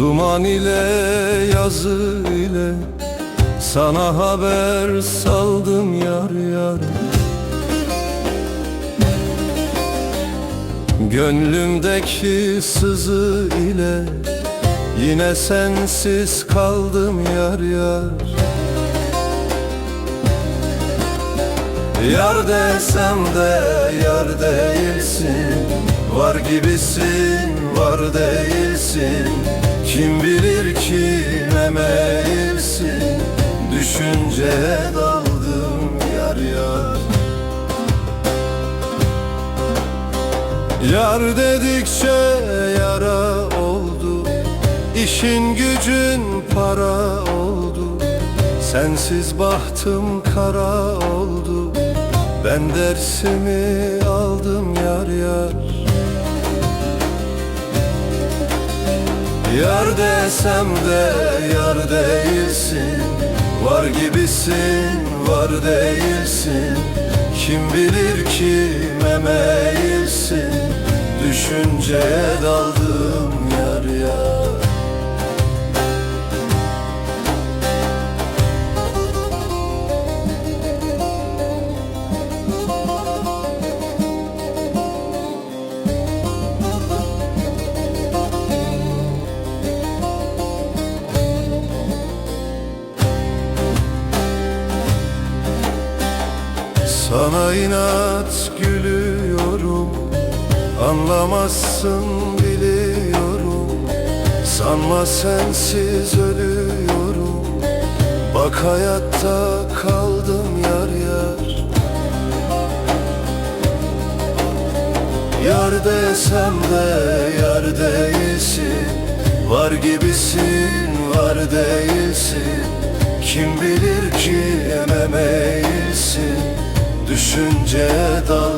Duman ile yazı ile Sana haber saldım yar yar. Gönlümdeki sızı ile Yine sensiz kaldım yar yar. Yar desem de yar değilsin Var gibisin var değilsin Kim bilir kime meyilsin? Düşünceye daldım yar yar. Yar dedikçe yara oldu. İşin gücün para oldu. Sensiz bahtım kara oldu. Ben dersimi aldım yar yar Yar desem de yar değilsin. Var gibisin var değilsin. Kim bilir kime meyilsin? Düşünceye daldım Sana inat gülüyorum Anlamazsın biliyorum. Sanma sensiz ölüyorum Bak hayatta kaldım yar yar. Yar desem de yar değilsin Var gibisin var değilsin. Kim bilir kime Düşünceye dal